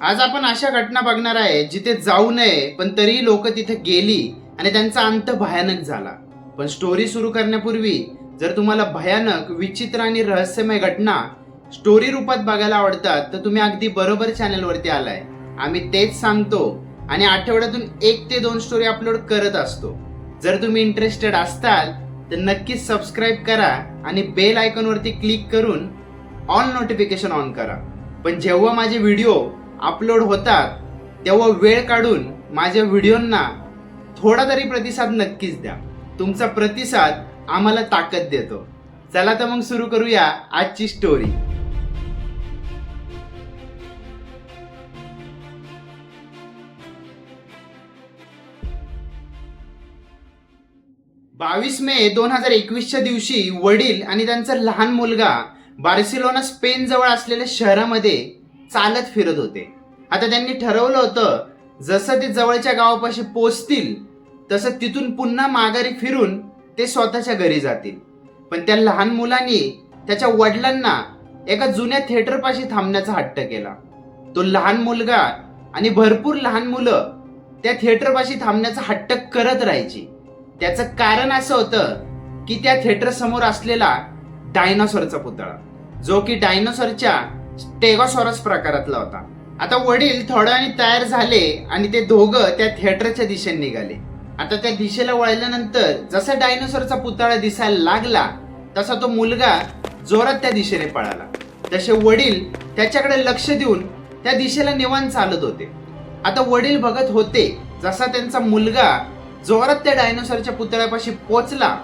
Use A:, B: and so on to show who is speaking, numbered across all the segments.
A: आज आपण अशा घटना बघणार आहे जिथे जाऊ नये पण तरीही लोक तिथे गेली आणि त्यांचा अंत भयानक झाला. पण स्टोरी सुरू करण्यापूर्वी जर तुम्हाला भयानक विचित्र आणि रहस्यमय घटना स्टोरी रूपात बघायला आवडतात तर तुम्ही अगदी बरोबर चॅनलवरती आलाय. आम्ही तेच सांगतो आणि आठवड्यातून एक ते दोन स्टोरी अपलोड करत असतो. जर तुम्ही इंटरेस्टेड असताल तर नक्कीच सबस्क्राईब करा आणि बेल आयकॉनवरती क्लिक करून ऑल नोटिफिकेशन ऑन करा. पण जेव्हा माझे व्हिडिओ अपलोड होतात तेव्हा वेळ काढून माझ्या व्हिडिओंना थोडा तरी प्रतिसाद नक्कीच द्या. तुमचा प्रतिसाद आम्हाला ताकद देतो. चला तर मग सुरू करूया आजची स्टोरी बावीस मे दोन हजार एकवीसच्या दिवशी वडील आणि त्यांचा लहान मुलगा बार्सिलोना स्पेन जवळ असलेल्या शहरामध्ये चालत फिरत होते. आता त्यांनी ठरवलं होतं जसं ते जवळच्या गावापाशी पोचतील तसं तिथून पुन्हा माघारी फिरून ते स्वतःच्या घरी जातील. पण त्या लहान मुलांनी त्याच्या वडिलांना एका जुन्या थिएटरपाशी थांबण्याचा हट्ट केला. तो लहान मुलगा आणि भरपूर लहान मुलं त्या थिएटरपाशी थांबण्याचा हट्ट करत राहायची. त्याचं कारण असं होतं की त्या थिएटर समोर असलेला डायनोसॉरचा पुतळा जो की डायनोसॉरच्या स्टेगोसॉरस प्रकारातला होता. आता वडील थोड्या तयार झाले आणि ते दोघं त्या थिएटरच्या दिशेने निघाले. आता त्या दिशेला वळल्यानंतर जसा डायनोसॉरचा पुतळा दिसायला लागला तसा तो मुलगा जोरात त्या दिशेने पळाला. तसे वडील त्याच्याकडे लक्ष देऊन त्या दिशेला निवांत चालत होते. आता वडील बघत होते जसा त्यांचा मुलगा जोरात त्या डायनोसॉरच्या पुतळ्यापाशी पोचला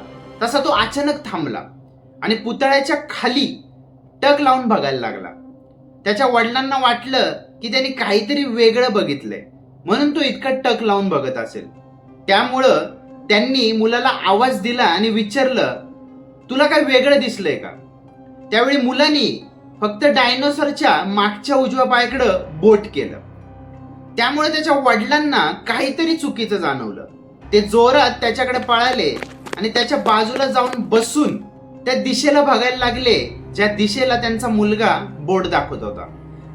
A: तसा तो अचानक थांबला आणि पुतळ्याच्या खाली टक लावून बघायला लागला. त्याच्या वडिलांना वाटलं की त्यांनी काहीतरी वेगळं बघितलंय. म्हणून तो इतका टक लावून बघत असेल. त्यामुळं त्यांनी मुलाला आवाज दिला आणि विचारलं तुला काय वेगळं दिसलंय का? त्यावेळी मुलांनी फक्त डायनोसरच्या मागच्या उजव्या पायाकडं बोट केलं. त्यामुळे त्याच्या वडिलांना काहीतरी चुकीचं जाणवलं. ते जोरात त्याच्याकडे पळाले आणि त्याच्या बाजूला जाऊन बसून त्या दिशेला बघायला लागले ज्या दिशेला त्यांचा मुलगा बोट दाखवत होता.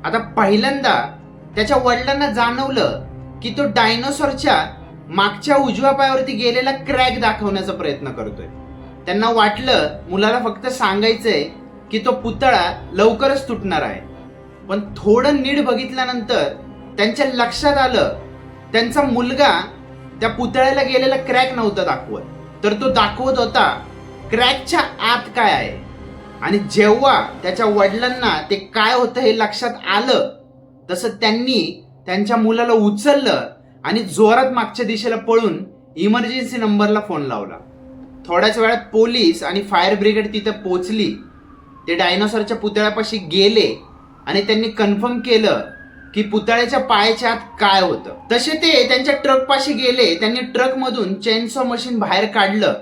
A: आता पहिल्यांदा त्याच्या वडिलांना जाणवलं की तो डायनोसॉरच्या मागच्या उजव्या पायावरती गेलेला क्रॅक दाखवण्याचा प्रयत्न करतोय. त्यांना वाटलं मुलाला फक्त सांगायचंय की तो पुतळा लवकरच तुटणार आहे. पण थोडं नीट बघितल्यानंतर त्यांच्या लक्षात आलं त्यांचा मुलगा त्या पुतळ्याला गेलेला क्रॅक नव्हता दाखवत. तर तो दाखवत होता क्रॅकच्या आत काय आहे? आणि जेव्हा त्याच्या वडिलांना ते काय होतं हे लक्षात आलं तसं त्यांनी त्यांच्या मुलाला उचललं आणि जोरात मागच्या दिशेला पळून इमर्जन्सी नंबरला फोन लावला. थोड्याच वेळात पोलीस आणि फायर ब्रिगेड तिथे पोचली. ते डायनोसॉरच्या पुतळ्यापाशी गेले आणि त्यांनी कन्फर्म केलं की पुतळ्याच्या पायाच्या आत काय होतं. तसे ते त्यांच्या ट्रकपाशी गेले त्यांनी ट्रकमधून चेनसॉ मशीन बाहेर काढलं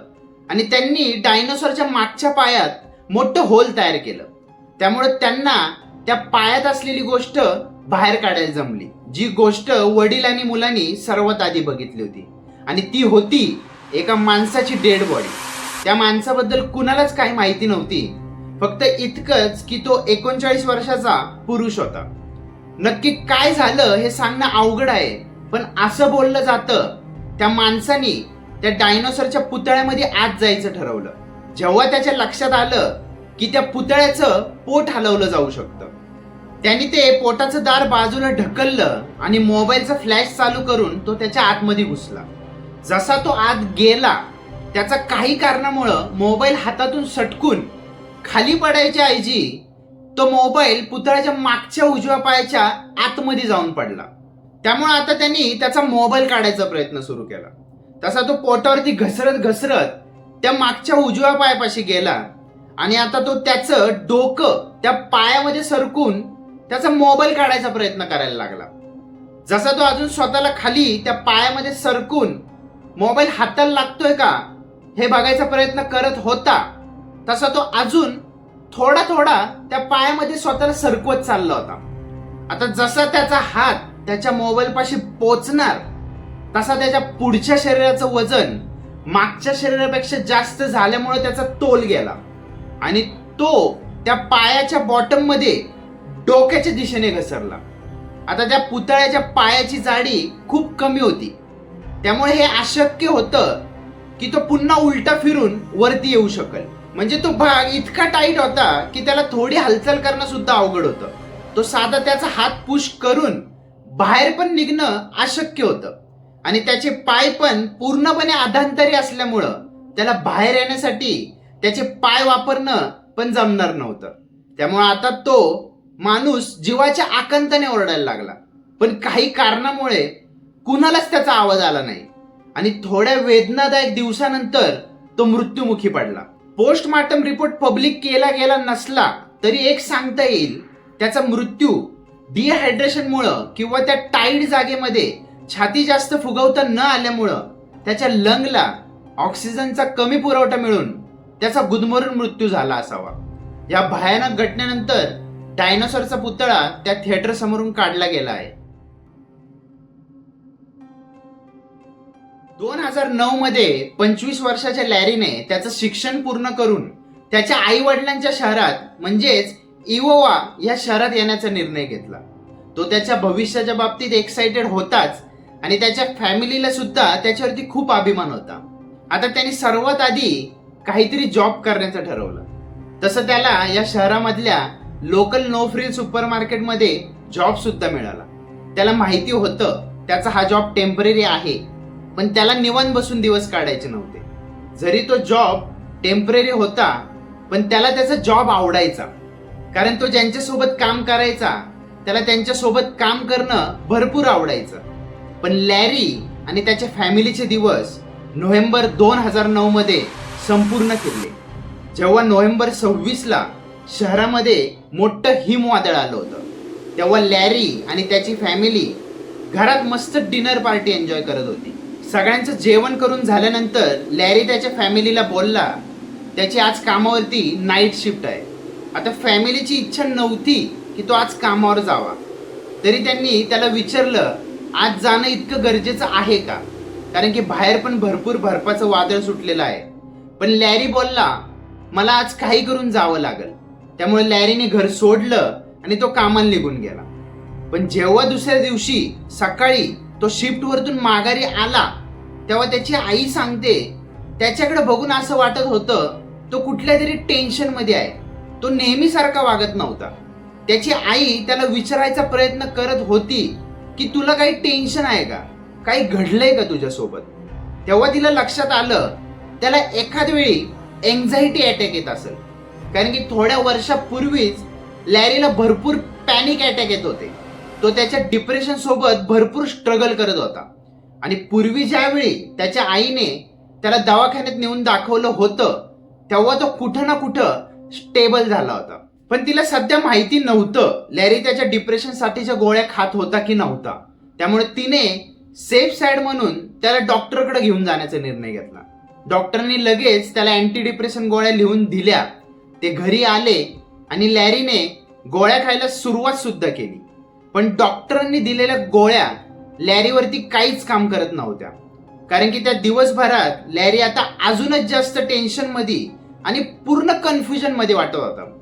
A: आणि त्यांनी डायनोसॉरच्या मागच्या पायात मोठं होल तयार केलं. त्यामुळे त्यांना त्या पायात असलेली गोष्ट बाहेर काढायला जमली. जी गोष्ट वडील आणि मुलांनी सर्वात आधी बघितली होती. आणि ती होती एका माणसाची डेड बॉडी त्या माणसाबद्दल कुणालाच काही माहिती नव्हती. फक्त इतकंच की तो एकोणचाळीस वर्षाचा पुरुष होता. नक्की काय झालं हे सांगणं अवघड आहे. पण असं बोललं जातं त्या माणसानी त्या डायनोसरच्या पुतळ्यामध्ये आत जायचं ठरवलं. जेव्हा त्याच्या लक्षात आलं की त्या पुतळ्याचं पोट हलवलं जाऊ शकतं त्यांनी ते पोटाचं दार बाजूला ढकललं आणि मोबाईलचा फ्लॅश चालू करून तो त्याच्या आतमध्ये घुसला. जसा तो आत गेला त्याचा काही कारणामुळं मोबाईल हातातून सटकून खाली पडायच्या ऐवजी तो मोबाईल पुतळ्याच्या मागच्या उजव्या पायाच्या आतमध्ये जाऊन पडला. त्यामुळे आता त्यांनी त्याचा मोबाईल काढायचा प्रयत्न सुरू केला. तसा तो पोटावरती घसरत घसरत त्या मागच्या उजव्या पायापाशी गेला. आणि आता तो त्याचं डोकं त्या पायामध्ये सरकून त्याचा मोबाईल काढायचा प्रयत्न करायला लागला. जसा तो अजून स्वतःला खाली त्या पायामध्ये सरकून मोबाईल हाताला लागतोय का हे बघायचा प्रयत्न करत होता तसा तो अजून थोडा थोडा त्या पायामध्ये स्वतःला सरकवत चालला होता. आता जसा त्याचा हात त्याच्या मोबाईलपाशी पोचणार तसा त्याच्या पुढच्या शरीराचं वजन मागच्या शरीरापेक्षा जास्त झाल्यामुळे त्याचा तोल गेला. आणि तो त्या पायाच्या बॉटममध्ये डोक्याच्या दिशेने घसरला. आता त्या पुतळ्याच्या पायाची जाडी खूप कमी होती. त्यामुळे हे अशक्य होतं की तो पुन्हा उलटा फिरून वरती येऊ शकेल. म्हणजे तो भाग इतका टाईट होता की त्याला थोडी हालचाल करणं सुद्धा अवघड होतं. तो साधा त्याचा हात पुश करून बाहेर पण निघणं अशक्य होतं. आणि त्याचे पाय पण पूर्णपणे अधांतरी असल्यामुळं त्याला बाहेर येण्यासाठी त्याचे पाय वापरणं पण जमणार नव्हतं. त्यामुळे आता तो माणूस जीवाच्या आकांताने ओरडायला लागला. पण काही कारणामुळे कुणालाच त्याचा आवाज आला नाही. आणि थोड्या वेदनादायक दिवसानंतर तो मृत्युमुखी पडला. पोस्टमार्टम रिपोर्ट पब्लिक केला गेला नसला तरी एक सांगता येईल त्याचा मृत्यू डिहायड्रेशनमुळं किंवा त्या टाईड जागेमध्ये छाती जास्त फुगवता न आल्यामुळं त्याच्या लंगला ऑक्सिजनचा कमी पुरवठा मिळून त्याचा गुदमरून मृत्यू झाला असावा. या भयानक घटनेनंतर डायनोसॉरचा पुतळा त्या थिएटर समोरून काढला गेला आहे. दोन हजार नऊ मध्ये पंचवीस वर्षाच्या लॅरीने त्याचं शिक्षण पूर्ण करून त्याच्या आई वडिलांच्या शहरात म्हणजेच इवोवा या शहरात येण्याचा निर्णय घेतला. तो त्याच्या भविष्याच्या बाबतीत एक्साइटेड होताच आणि त्याच्या फॅमिलीला सुद्धा त्याच्यावरती खूप अभिमान होता. आता त्याने सर्वात आधी काहीतरी जॉब करण्याचं ठरवलं. तसं त्याला या शहरामधल्या लोकल नो फ्रिल सुपर मार्केटमध्ये जॉब सुद्धा मिळाला. त्याला माहिती होतं त्याचा हा जॉब टेंपररी आहे पण त्याला निवांत बसून दिवस काढायचे नव्हते. जरी तो जॉब टेंपररी होता पण त्याला त्याचा जॉब आवडायचा. कारण तो ज्यांच्यासोबत काम करायचा त्याला त्यांच्यासोबत काम करणं भरपूर आवडायचं. पण लॅरी आणि त्याच्या फॅमिलीचे दिवस नोव्हेंबर दोन हजार नऊ मध्ये संपूर्ण केले. जेव्हा नोव्हेंबर सव्वीसला शहरामध्ये मोठं हिमवादळ आलं होतं. तेव्हा लॅरी आणि त्याची फॅमिली घरात मस्त डिनर पार्टी एन्जॉय करत होती. सगळ्यांचं जेवण करून झाल्यानंतर लॅरी त्याच्या फॅमिलीला बोलला त्याची आज कामावरती नाईट शिफ्ट आहे. आता फॅमिलीची इच्छा नव्हती की तो आज कामावर जावा. तरी त्यांनी त्याला विचारलं आज जाणं इतकं गरजेचं आहे का? कारण की बाहेर पण भरपूर बर्फाचं वादळ सुटलेलं आहे. पण लॅरी बोलला मला आज काही करून जावं लागेल. त्यामुळे लॅरीने घर सोडलं आणि तो कामाला निघून गेला. पण जेव्हा दुसऱ्या दिवशी सकाळी तो शिफ्ट वरतून माघारी आला तेव्हा त्याची आई सांगते त्याच्याकडे बघून असं वाटत होतं तो कुठल्या तरी टेन्शनमध्ये आहे. तो नेहमीसारखा वागत नव्हता. त्याची आई त्याला विचारायचा प्रयत्न करत होती की तुला काही टेन्शन आहे का? काही घडलंय का तुझ्यासोबत? तेव्हा तिला लक्षात आलं त्याला एखाद वेळी एन्झायटी अटॅक येत असेल. कारण की थोड्या वर्षापूर्वीच लॅरीला भरपूर पॅनिक अटॅक येत होते. तो त्याच्या डिप्रेशन सोबत भरपूर स्ट्रगल करत होता. आणि पूर्वी ज्यावेळी त्याच्या आईने त्याला दवाखान्यात नेऊन दाखवलं होतं तेव्हा तो कुठं ना कुठं स्टेबल झाला होता. पण तिला सध्या माहिती नव्हतं लॅरी त्याच्या डिप्रेशन साठीच्या गोळ्या खात होता की नव्हता. त्यामुळे तिने सेफ साईड म्हणून त्याला डॉक्टरकडे घेऊन जाण्याचा निर्णय घेतला. डॉक्टरांनी लगेच त्याला अँटी डिप्रेशन गोळ्या लिहून दिल्या. ते घरी आले आणि लॅरीने गोळ्या खायला सुरुवात सुद्धा केली. पण डॉक्टरांनी दिलेल्या गोळ्या लॅरीवरती काहीच काम करत नव्हत्या. कारण की त्या दिवसभरात लॅरी आता अजूनच जास्त टेन्शनमध्ये आणि पूर्ण कन्फ्युजनमध्ये वाटत होता.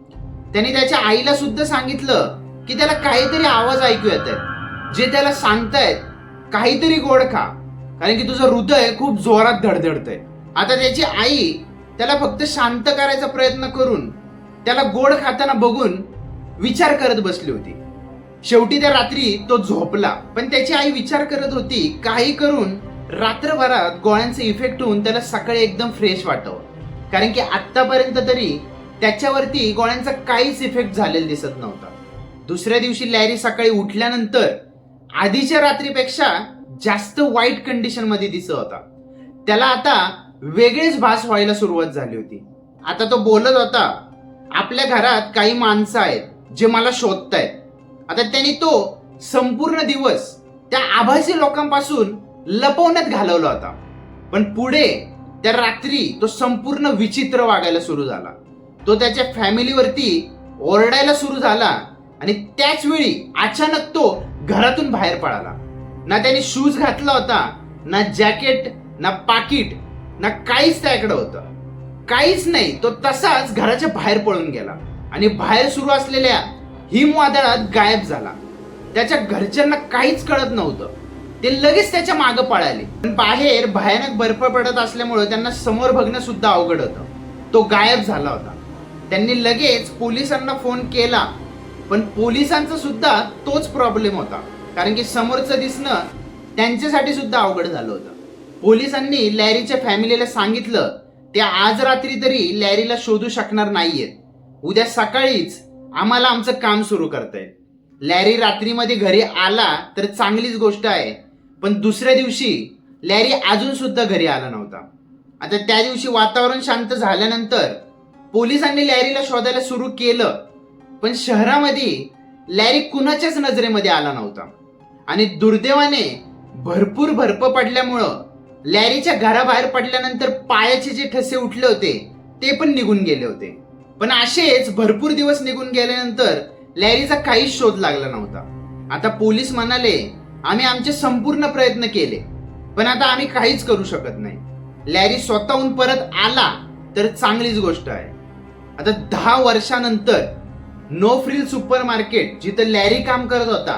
A: त्याने त्याच्या आईला सुद्धा सांगितलं की त्याला काहीतरी आवाज ऐकू येत आहेत जे त्याला सांगतायत काहीतरी गोड खा. कारण की तुझं हृदय खूप जोरात धडधडतंय. आता त्याची आई त्याला फक्त शांत करायचा प्रयत्न करून त्याला गोड खाताना बघून विचार करत बसली होती. शेवटी त्या रात्री तो झोपला. पण त्याची आई विचार करत होती काही करून रात्रभरात गोळ्यांचे इफेक्ट होऊन त्याला सकाळी एकदम फ्रेश वाटावं. कारण की आतापर्यंत तरी त्याच्यावरती गोळ्यांचा काहीच इफेक्ट झालेला दिसत नव्हता. दुसऱ्या दिवशी लॅरी सकाळी उठल्यानंतर आधीच्या रात्रीपेक्षा जास्त वाईट कंडिशनमध्ये दिसत होता. त्याला आता वेगळेच भास व्हायला सुरुवात झाली होती. आता तो बोलत होता आपल्या घरात काही माणसं आहेत जे मला शोधतायत. आता त्यांनी तो संपूर्ण दिवस त्या आभासी लोकांपासून लपवण्यात घालवला होता. पण पुढे त्या रात्री तो संपूर्ण विचित्र वागायला सुरू झाला. तो त्याच्या फॅमिलीवरती ओरडायला सुरू झाला आणि त्याच वेळी अचानक तो घरातून बाहेर पळाला. ना त्याने शूज घातला होता ना जॅकेट ना पाकिट ना काहीच त्याकडे होतं. काहीच नाही तो तसाच घराच्या बाहेर पळून गेला आणि बाहेर सुरू असलेल्या हिमवादळात गायब झाला. त्याच्या घरच्यांना काहीच कळत नव्हतं. ते लगेच त्याच्या मागं पळाले. पण बाहेर भयानक बर्फ पडत असल्यामुळे त्यांना समोर बघणं सुद्धा अवघड होतं. तो गायब झाला होता. त्यांनी लगेच पोलिसांना फोन केला. पण पोलिसांचा सुद्धा तोच प्रॉब्लेम होता. कारण की समोरचं दिसणं त्यांच्यासाठी सुद्धा अवघड झालं होतं. पोलिसांनी लॅरीच्या फॅमिलीला सांगितलं ते आज रात्री तरी लॅरीला शोधू शकणार नाहीयेत. उद्या सकाळीच आम्हाला आमचं काम सुरू करताय. लॅरी रात्रीमध्ये घरी आला तर चांगलीच गोष्ट आहे पण दुसऱ्या दिवशी लॅरी अजून सुद्धा घरी आला नव्हता. आता त्या दिवशी वातावरण शांत झाल्यानंतर पोलिसांनी लॅरीला शोधायला सुरू केलं पण शहरामध्ये लॅरी कुणाच्याच नजरेमध्ये आला नव्हता. आणि दुर्दैवाने भरपूर बर्फ पडल्यामुळं लॅरीच्या घराबाहेर पडल्यानंतर पायाचे जे ठसे उठले होते ते पण निघून गेले होते. पण असेच भरपूर दिवस निघून गेल्यानंतर लॅरीचा काहीच शोध लागला नव्हता. आता पोलीस म्हणाले आम्ही आमचे संपूर्ण प्रयत्न केले पण आता आम्ही काहीच करू शकत नाही. लॅरी स्वतःहून परत आला तर चांगलीच गोष्ट आहे. आता दहा वर्षानंतर नो फ्रिल सुपर मार्केट जिथं लॅरी काम करत होता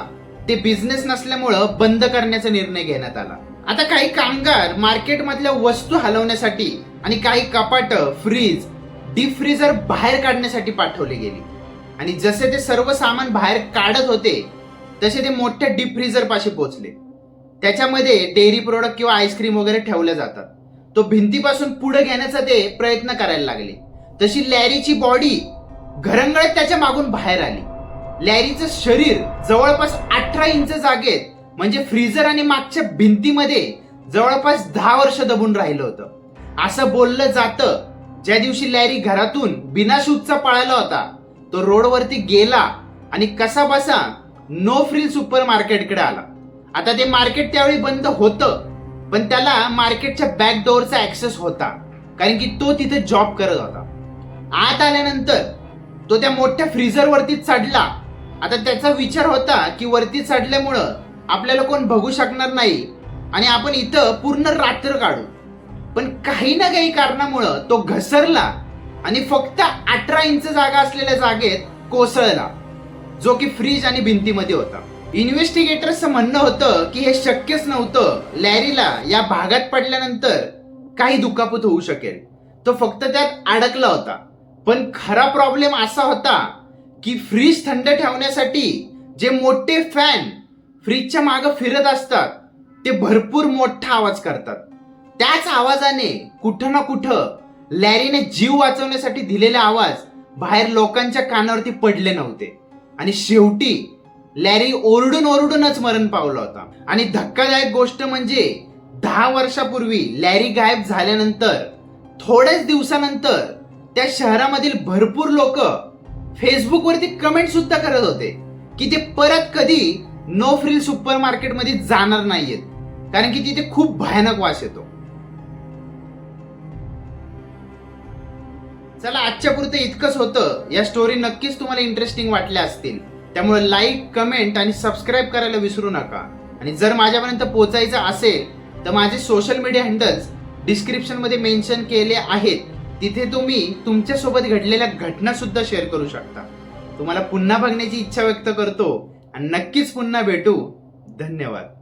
A: ते बिझनेस नसल्यामुळं बंद करण्याचा निर्णय घेण्यात आला. आता काही कामगार मार्केटमधल्या वस्तू हलवण्यासाठी आणि काही कपाट फ्रीज डीप फ्रीजर बाहेर काढण्यासाठी पाठवले गेले. आणि जसे ते सर्व सामान बाहेर काढत होते तसे ते मोठ्या डीप फ्रीजर पाशी पोहोचले. त्याच्यामध्ये डेअरी प्रोडक्ट किंवा आईस्क्रीम वगैरे ठेवल्या जातात. तो भिंतीपासून पुढे घेण्याचा ते प्रयत्न करायला लागले. तशी लॅरीची बॉडी घरंगळत त्याच्या मागून बाहेर आली. लॅरीचं शरीर जवळपास अठरा इंच जागेत म्हणजे फ्रीजर आणि मागच्या भिंतीमध्ये जवळपास दहा वर्ष दबून राहिलं होतं. असं बोललं जातं ज्या दिवशी लॅरी घरातून बिना शूजचा पळाला होता तो रोडवरती गेला आणि कसा बसा नो फ्रील सुपर मार्केटकडे आला. आता ते मार्केट त्यावेळी बंद होतं पण त्याला मार्केटच्या बॅक डोअरचा ऍक्सेस होता कारण की तो तिथे जॉब करत होता. आत आल्यानंतर तो त्या मोठ्या फ्रीजर वरती चढला. आता त्याचा विचार होता की वरती चढल्यामुळं आपल्याला कोण बघू शकणार नाही आणि आपण इथं पूर्ण रात्र काढू. पण काही ना काही कारणामुळं तो घसरला आणि फक्त अठरा इंच जागा असलेल्या जागेत कोसळला जो की फ्रीज आणि भिंतीमध्ये होता. इन्व्हेस्टिगेटर्सचं म्हणणं होतं की हे शक्यच नव्हतं लॅरीला या भागात पडल्यानंतर काही दुखापत होऊ शकेल. तो फक्त त्यात अडकला होता. पण खरा प्रॉब्लेम असा होता की फ्रीज थंड ठेवण्यासाठी जे मोठे फॅन फ्रीजच्या मागे फिरत असतात ते भरपूर मोठा आवाज करतात. त्याच आवाजाने कुठं ना कुठं लॅरीने जीव वाचवण्यासाठी दिलेले आवाज बाहेर लोकांच्या कानावरती पडले नव्हते. आणि शेवटी लॅरी ओरडून ओरडूनच मरण पावला होता. आणि धक्कादायक गोष्ट म्हणजे दहा वर्षापूर्वी लॅरी गायब झाल्यानंतर थोड्याच दिवसानंतर त्या शहरामधील भरपूर लोक फेसबुकवरती कमेंट सुद्धा करत होते की ते परत कधी नो फ्री सुपर मार्केटमध्ये जाणार नाहीयेत. कारण की तिथे खूप भयानक वास येतो. चला आजच्या पुरतं इतकंच होतं. या स्टोरी नक्कीच तुम्हाला इंटरेस्टिंग वाटल्या असतील. त्यामुळे लाईक कमेंट आणि सबस्क्राईब करायला विसरू नका. आणि जर माझ्यापर्यंत पोहोचायचं असेल तर माझे सोशल मीडिया हँडल्स डिस्क्रिप्शनमध्ये मेन्शन केले आहेत. तिथे तुम्ही तुमच्यासोबत घडलेल्या घटना सुद्धा शेअर करू शकता. तुम्हाला पुन्हा बघण्याची इच्छा व्यक्त करतो. आणि नक्कीच पुन्हा भेटू. धन्यवाद.